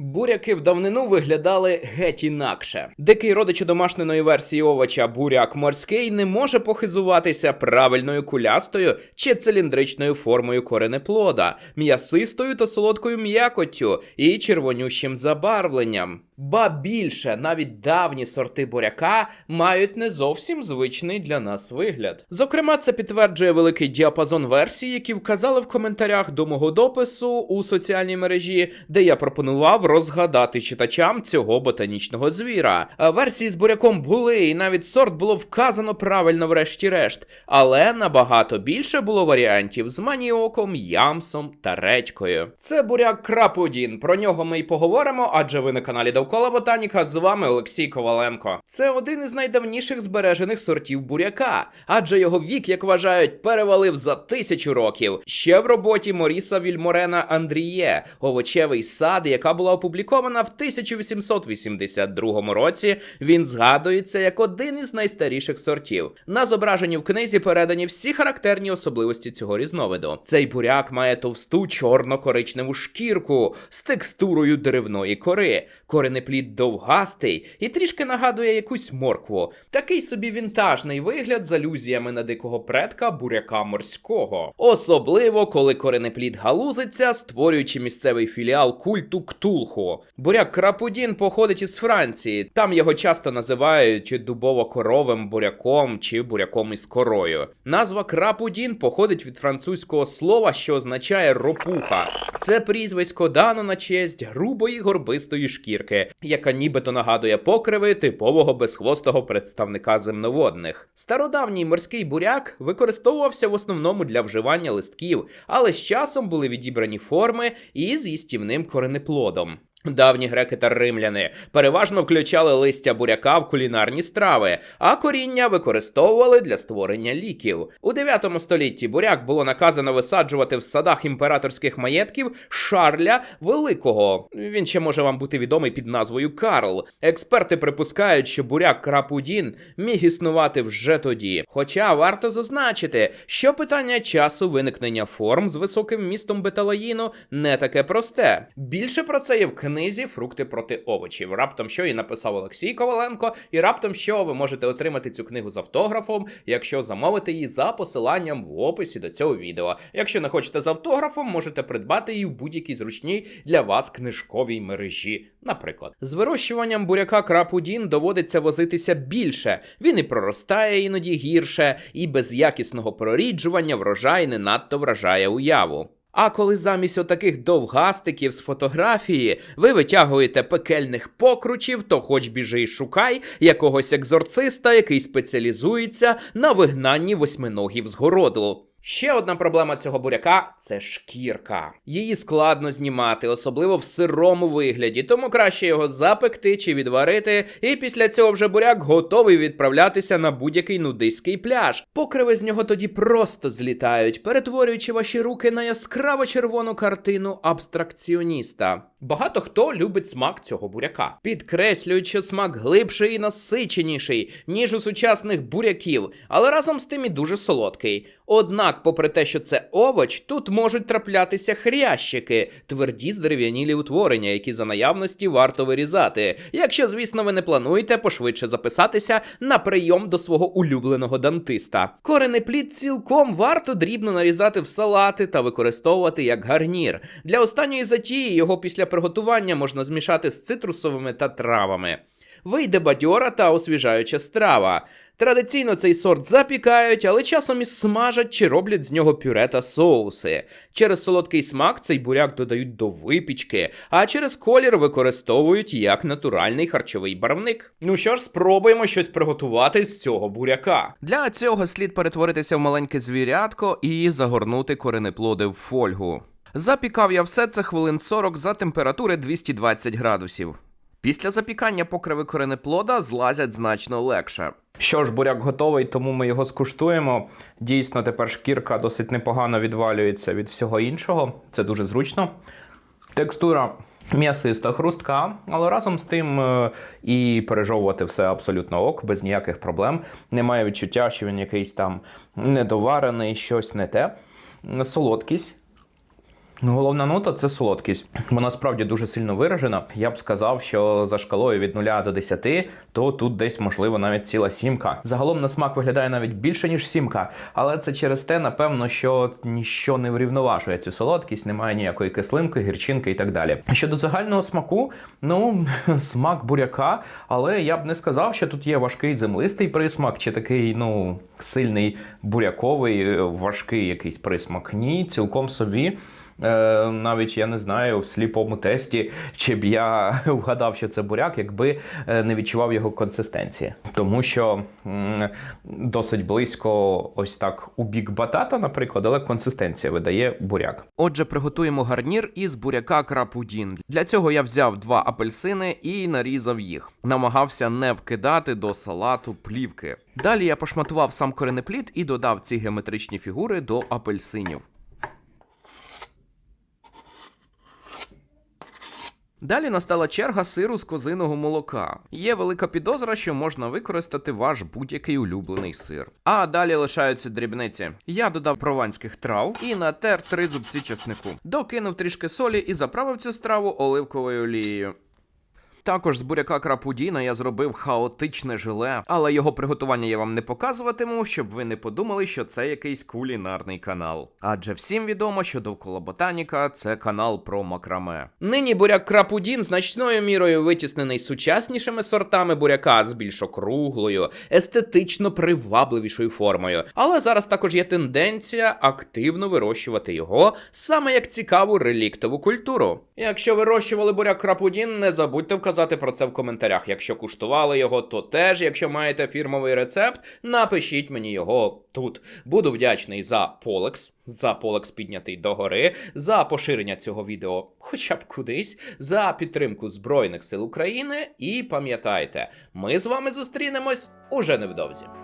Буряки в давнину виглядали геть інакше. Дикий родич домашньої версії овоча буряк морський не може похизуватися правильною кулястою чи циліндричною формою коренеплода, м'ясистою та солодкою м'якоттю і червонющим забарвленням. Ба більше, навіть давні сорти буряка мають не зовсім звичний для нас вигляд. Зокрема, це підтверджує великий діапазон версій, які вказали в коментарях до мого допису у соціальній мережі, де я пропонував розгадати читачам цього ботанічного звіра. Версії з буряком були, і навіть сорт було вказано правильно, врешті-решт, але набагато більше було варіантів з маніоком, ямсом та редькою. Це буряк Крапудін. Про нього ми й поговоримо, адже ви на каналі Довкола Ботаніка. З вами Олексій Коваленко. Це один із найдавніших збережених сортів буряка, адже його вік, як вважають, перевалив за тисячу років. Ще в роботі Моріса Вільморена Андріє, овочевий сад, яка була опублікована в 1882 році. Він згадується як один із найстаріших сортів. На зображенні в книзі передані всі характерні особливості цього різновиду. Цей буряк має товсту чорно-коричневу шкірку з текстурою деревної кори. Коренеплід довгастий і трішки нагадує якусь моркву. Такий собі вінтажний вигляд з алюзіями на дикого предка буряка морського. Особливо, коли коренеплід галузиться, створюючи місцевий філіал культу Ктулху. Буряк Крапудін походить із Франції. Там його часто називають дубово-коровим буряком чи буряком із корою. Назва Крапудін походить від французького слова, що означає ропуха. Це прізвисько дано на честь грубої горбистої шкірки, яка нібито нагадує покриви типового безхвостого представника земноводних. Стародавній морський буряк використовувався в основному для вживання листків, але з часом були відібрані форми із їстівним коренеплодом. Давні греки та римляни переважно включали листя буряка в кулінарні страви, а коріння використовували для створення ліків. У 9 столітті буряк було наказано висаджувати в садах імператорських маєтків Шарля Великого. Він ще може вам бути відомий під назвою Карл. Експерти припускають, що буряк Крапудін міг існувати вже тоді. Хоча варто зазначити, що питання часу виникнення форм з високим вмістом беталаїну не таке просте. Більше про це є в книзі Фрукти проти овочів. Раптом що і написав Олексій Коваленко, і раптом що ви можете отримати цю книгу з автографом, якщо замовите її за посиланням в описі до цього відео. Якщо не хочете з автографом, можете придбати її в будь-якій зручній для вас книжковій мережі. Наприклад, з вирощуванням буряка крапудін доводиться возитися більше. Він і проростає іноді гірше, і без якісного проріджування врожай не надто вражає уяву. А коли замість отаких довгастиків з фотографії ви витягуєте пекельних покручів, то хоч біжи й шукай якогось екзорциста, який спеціалізується на вигнанні восьминогів з городу. Ще одна проблема цього буряка це шкірка. Її складно знімати, особливо в сирому вигляді, тому краще його запекти чи відварити, і після цього вже буряк готовий відправлятися на будь-який нудистський пляж. Покриви з нього тоді просто злітають, перетворюючи ваші руки на яскраво червону картину абстракціоніста. Багато хто любить смак цього буряка, підкреслюють, що смак глибший і насиченіший, ніж у сучасних буряків, але разом з тим і дуже солодкий. Однак, попри те, що це овоч, тут можуть траплятися хрящики, тверді здерев'янілі утворення, які за наявності варто вирізати. Якщо, звісно, ви не плануєте пошвидше записатися на прийом до свого улюбленого дантиста. Коренеплід цілком варто дрібно нарізати в салати та використовувати як гарнір. Для останньої затії його після приготування можна змішати з цитрусовими та травами. Вийде бадьора та освіжаюча страва. Традиційно цей сорт запікають, але часом і смажать чи роблять з нього пюре та соуси. Через солодкий смак цей буряк додають до випічки, а через колір використовують як натуральний харчовий барвник. Ну що ж, спробуємо щось приготувати з цього буряка. Для цього слід перетворитися в маленьке звірятко і загорнути коренеплоди в фольгу. Запікав я все це хвилин 40 за температури 220 градусів. Після запікання покриви коренеплода злазять значно легше. Що ж, буряк готовий, тому ми його скуштуємо. Дійсно, тепер шкірка досить непогано відвалюється від всього іншого. Це дуже зручно. Текстура м'ясиста, хрустка, але разом з тим е, і пережовувати все абсолютно ок, без ніяких проблем. Немає відчуття, що він якийсь там недоварений, щось не те. Солодкість. Ну, головна нота це солодкість. Вона справді дуже сильно виражена. Я б сказав, що за шкалою від 0 до 10, то тут десь можливо навіть ціла сімка. Загалом на смак виглядає навіть більше ніж сімка, але це через те, напевно, що ніщо не врівноважує цю солодкість, немає ніякої кислинки, гірчинки і так далі. Щодо загального смаку, ну смак буряка, але я б не сказав, що тут є важкий землистий присмак, чи такий, ну, сильний буряковий, е, важкий якийсь присмак. Ні, цілком собі. Е, навіть я не знаю в сліпому тесті, чи б я вгадав, що це буряк, якби е, не відчував його консистенції. Тому що досить близько, ось так у бік батата, наприклад, але консистенція видає буряк. Отже, приготуємо гарнір із буряка крапудін. Для цього я взяв два апельсини і нарізав їх. Намагався не вкидати до салату плівки. Далі я пошматував сам коренеплід і додав ці геометричні фігури до апельсинів. Далі настала черга сиру з козиного молока. Є велика підозра, що можна використати ваш будь-який улюблений сир. А далі лишаються дрібниці. Я додав прованських трав і натер три зубці чеснику. Докинув трішки солі і заправив цю страву оливковою олією. Також з буряка крапудіна я зробив хаотичне желе, але його приготування я вам не показуватиму, щоб ви не подумали, що це якийсь кулінарний канал. Адже всім відомо, що довкола ботаніка це канал про макраме. Нині буряк крапудін значною мірою витіснений сучаснішими сортами буряка з більш округлою, естетично привабливішою формою. Але зараз також є тенденція активно вирощувати його саме як цікаву реліктову культуру. Якщо вирощували буряк крапудін, не забудьте вказати про це в коментарях. Якщо куштували його, то теж, якщо маєте фірмовий рецепт, напишіть мені його тут. Буду вдячний за полекс. За полекс піднятий догори, за поширення цього відео хоча б кудись, за підтримку Збройних сил України. І пам'ятайте, ми з вами зустрінемось уже невдовзі.